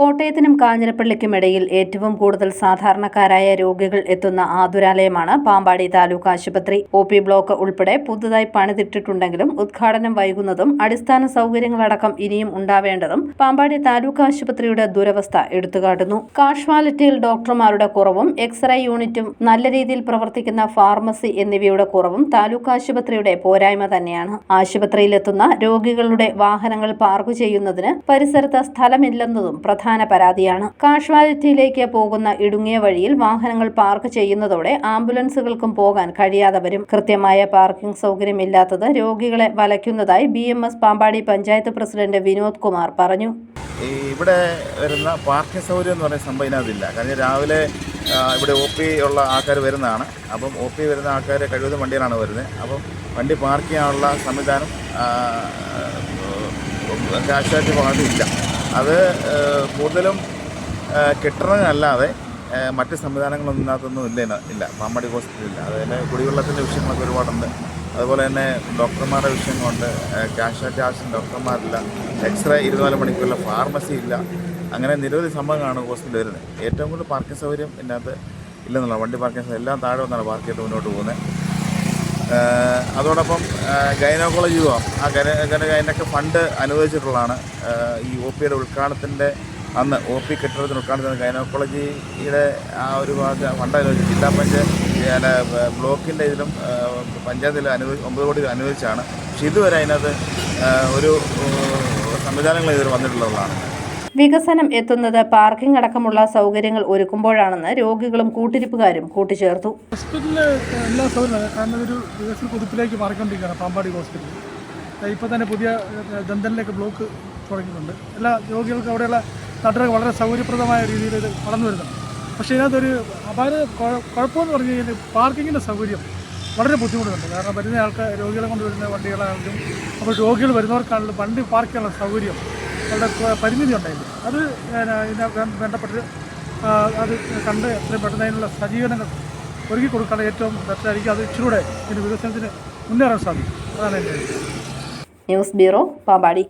കോട്ടയത്തിനും കാഞ്ഞിരപ്പള്ളിക്കും ഇടയിൽ ഏറ്റവും കൂടുതൽ സാധാരണക്കാരായ രോഗികൾ എത്തുന്ന ആതുരാലയമാണ് പാമ്പാടി താലൂക്ക് ആശുപത്രി. ഒ പി ബ്ലോക്ക് ഉൾപ്പെടെ പുതുതായി പണിതിട്ടിട്ടുണ്ടെങ്കിലും ഉദ്ഘാടനം വൈകുന്നതും അടിസ്ഥാന സൗകര്യങ്ങളടക്കം ഇനിയും ഉണ്ടാവേണ്ടതും പാമ്പാടി താലൂക്ക് ആശുപത്രിയുടെ ദുരവസ്ഥ എടുത്തുകാട്ടുന്നു. കാഷ്വാലിറ്റിയിൽ ഡോക്ടർമാരുടെ കുറവും എക്സ്റേ യൂണിറ്റും നല്ല രീതിയിൽ പ്രവർത്തിക്കുന്ന ഫാർമസി എന്നിവയുടെ കുറവും താലൂക്ക് ആശുപത്രിയുടെ പോരായ്മ തന്നെയാണ്. ആശുപത്രിയിലെത്തുന്ന രോഗികളുടെ വാഹനങ്ങൾ പാർക്ക് ചെയ്യുന്നതിന് പരിസരത്ത് സ്ഥലമില്ലെന്നതും പ്രധാന പരാതിയാണ്. കാഷ്വാലിറ്റിയിലേക്ക് പോകുന്ന ഇടുങ്ങിയ വഴിയിൽ വാഹനങ്ങൾ പാർക്ക് ചെയ്യുന്നതോടെ ആംബുലൻസുകൾക്കും പോകാൻ കഴിയാതെ വരും. കൃത്യമായ പാർക്കിംഗ് സൗകര്യമില്ലാത്തത് രോഗികളെ വലയ്ക്കുന്നതായി B M S Pampady panchayat president Vinod Kumar പറഞ്ഞു. ഇവിടെ വരുന്ന പാർക്കിംഗ് സൗകര്യം എന്ന് പറയുന്ന സംഭവം ഇതിനകത്തില്ല. കാരണം രാവിലെ ഇവിടെ ഒ പി ഉള്ള ആൾക്കാർ വരുന്നതാണ്. അപ്പം ഒ പി വരുന്ന ആൾക്കാർ കഴിവതും വണ്ടിയിലാണ് വരുന്നത്. അപ്പം വണ്ടി പാർക്ക് ചെയ്യാനുള്ള സംവിധാനം കാഷ്വാലിറ്റി ഭാഗത്ത് ഇല്ല. അത് കൂടുതലും കെട്ടിടങ്ങളല്ലാതെ മറ്റ് സംവിധാനങ്ങളൊന്നും ഇതിനകത്തൊന്നും ഇല്ല ഇല്ല പാമ്പാടി ഹോസ്പിറ്റലില്ല അതുപോലെ കുടിവെള്ളത്തിന്റെ വിഷയങ്ങളൊക്കെ ഒരുപാടുണ്ട്. അതുപോലെ തന്നെ ഡോക്ടർമാരുടെ വിഷയങ്ങളുണ്ട്. ക്യാഷ് കാഷ്വാലിറ്റി ആവശ്യം ഡോക്ടർമാരില്ല. എക്സ്റേ ഇരുപത്തിനാല് മണിക്കൂറില്ല. ഫാർമസി ഇല്ല. അങ്ങനെ നിരവധി സംഭവങ്ങളാണ് ഹോസ്പിറ്റലിൽ വരുന്നത്. ഏറ്റവും കൂടുതൽ പാർക്കിംഗ് സൗകര്യം ഇതിനകത്ത് ഇല്ലെന്നുള്ള വണ്ടി പാർക്കിംഗ് എല്ലാം താഴെ വന്നാണ് പാർക്ക് ചെയ്ത് മുന്നോട്ട് പോകുന്നത്. അതോടൊപ്പം ഗൈനോക്കോളജി ആ ഗന ഗന ഫണ്ട് അനുവദിച്ചിട്ടുള്ളതാണ്. ഈ ഒ പിയുടെ ഉദ്ഘാടനത്തിന്റെ അന്ന് ഒ പി കെട്ടിടത്തിന് ഉദ്ഘാടനത്തിന് ഗൈനോക്കോളജിയുടെ ആ ഒരു ഭാഗം ഫണ്ട് അനുവദിച്ചു. ജില്ലാ പഞ്ചായത്ത് ബ്ലോക്കിന്റെ ഇതിലും പഞ്ചായത്തിൽ അനുവദി ഒമ്പത് കോടി അനുവദിച്ചാണ്. പക്ഷെ ഇതുവരെ അതിനകത്ത് ഒരു സംവിധാനങ്ങൾ ഇതുവരെ വന്നിട്ടുള്ളതാണ് വികസനം എത്തുന്നത് പാർക്കിംഗ് അടക്കമുള്ള സൗകര്യങ്ങൾ ഒരുക്കുമ്പോഴാണെന്ന് രോഗികളും കൂട്ടിരിപ്പുകാരും കൂട്ടിച്ചേർത്തു. ഹോസ്പിറ്റലിൽ എല്ലാ സൗകര്യങ്ങളും കാരണം ഇതൊരു വികസന കുതിപ്പിലേക്ക് മാറിക്കൊണ്ടിരിക്കുകയാണ് പാമ്പാടി ഹോസ്പിറ്റൽ ഇപ്പോൾ തന്നെ പുതിയ ദന്തലിലേക്ക് ബ്ലോക്ക് തുടങ്ങിയിട്ടുണ്ട്. എല്ലാ രോഗികൾക്കും അവിടെയുള്ള നാട്ടുകാർക്ക് വളരെ സൗകര്യപ്രദമായ രീതിയിൽ ഇത് വളർന്നു വരുന്നുണ്ട്. പക്ഷേ ഇതിനകത്തൊരു അപാര കുഴ- കുഴപ്പമെന്ന് പറഞ്ഞു കഴിഞ്ഞാൽ പാർക്കിങ്ങിന്റെ സൗകര്യം വളരെ ബുദ്ധിമുട്ടുണ്ട്. കാരണം വരുന്ന ആൾക്കാർ രോഗികളെ കൊണ്ട് വരുന്ന വണ്ടികളാണെങ്കിലും അപ്പോൾ രോഗികൾ വരുന്നവർക്കാണെങ്കിലും വണ്ടി പാർക്ക് സൗകര്യം പരിമിതി ഉണ്ടായിരുന്നു. അത് ഇതിനെ വേണ്ടപ്പെട്ട് അത് കണ്ട് എത്രയും പെട്ടെന്ന് അതിനുള്ള സജ്ജീകരണങ്ങൾ ഒരുക്കി കൊടുക്കാൻ ഏറ്റവും ബെറ്ററായിരിക്കും. അത് ഇച്ചിലൂടെ ഇതിന്റെ വികസനത്തിന് മുന്നേറാൻ സാധിക്കും. അതാണ് എന്റെ ന്യൂസ് ബ്യൂറോ പാമ്പാടി.